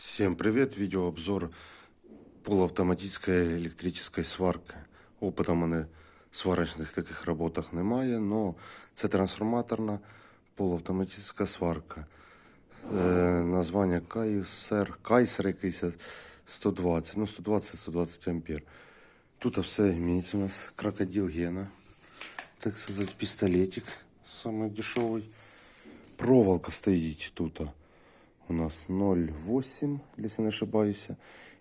Всем привет! Видеообзор полуавтоматичної електричної сварки. Опита в мене сварочних таких роботах немає, але це трансформаторна полуавтоматична сварка. Е, названня Кайсер, Кайсер якийсь 120, ну 120-120 ампер. Тут все імеється у нас крокодил Гена, так сказати, пістолетик, самый дешевий. Проволока стоїть тут. У нас 0,8, якщо не ошибаюся.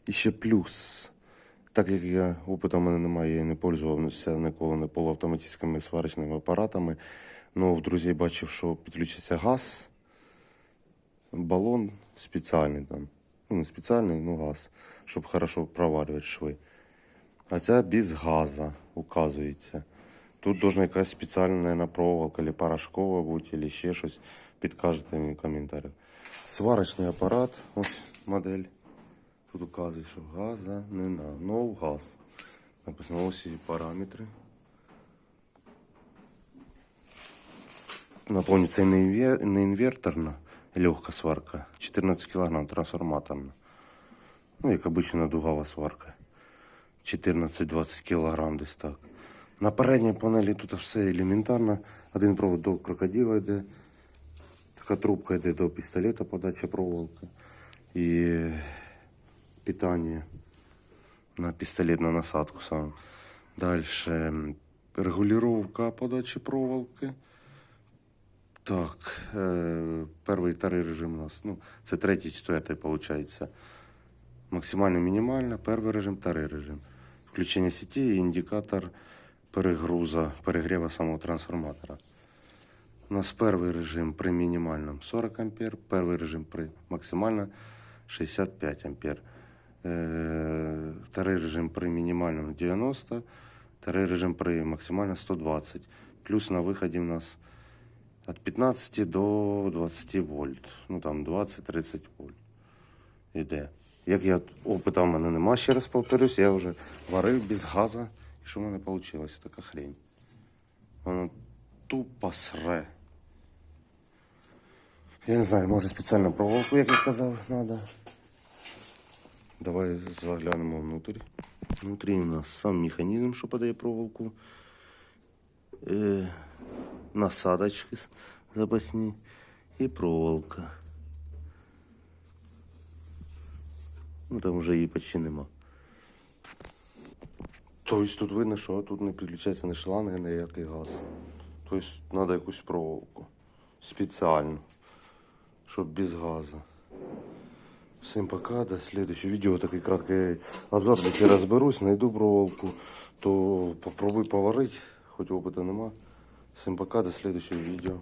І ще плюс. Так як я опиту в мене немає, я не пользувався ніколи не полуавтоматичними сварочними апаратами. Ну, в друзей бачив, що підключиться газ, балон спеціальний там. Ну, не спеціальний, ну газ, щоб хорошо проварювати шви. А ця без газа, указується. Тут должна якась спеціальна проволока, або порошкова або ще щось. Підкажете мені в коментарях. Сварочний апарат, ось модель. Тут указує, що газа не на. No газ. Написано ось її параметри. Напомню, це не, інверторна легка сварка. 14 кг трансформаторна. Ну, як обична дугова сварка. 14-20 кг десь так. На передній панелі тут все елементарно. Один провод до крокодила йде. Така трубка йде до пістолета, подача проволока. І питання на пістолет на насадку сам. Дальше регулировка подачі проволоки. Так, е, перший второй режим у нас. Ну, це третій, четвертий, виходить. Максимально мінімально, перший режим, второй режим. Включення сеті і індикатор перегруза, перегріва самого трансформатора. У нас перший режим при мінімальному 40 ампер, перший режим при максимально 65 ампер. Е, Второй режим при мінімальному 90, второй режим при максимально 120. Плюс на виході у нас від 15 до 20 вольт. Ну там 20-30 вольт. Іде. Як я опита в мене нема, ще раз повторюсь, я вже варив без газу. І що в мене вийшло? Така хрень. Воно тупо сре. Я не знаю, може спеціальну проволоку, як я казав, треба. Давай заглянемо внутрь. Внутрі у нас сам механізм, що подає проволоку. Е, насадочки запасні і проволока. Ну там вже її почти нема. Тобто тут видно, що тут не підключається ні шланги, ні який газ. Тобто треба якусь проволоку. Спеціальну. Щоб без газу. Всім пока, до следующего видео. Такий краткий обзор, Если розберусь, знайду проволоку, то попробуй поварити, хоч опыта нема. Всім пока, до следующего видео.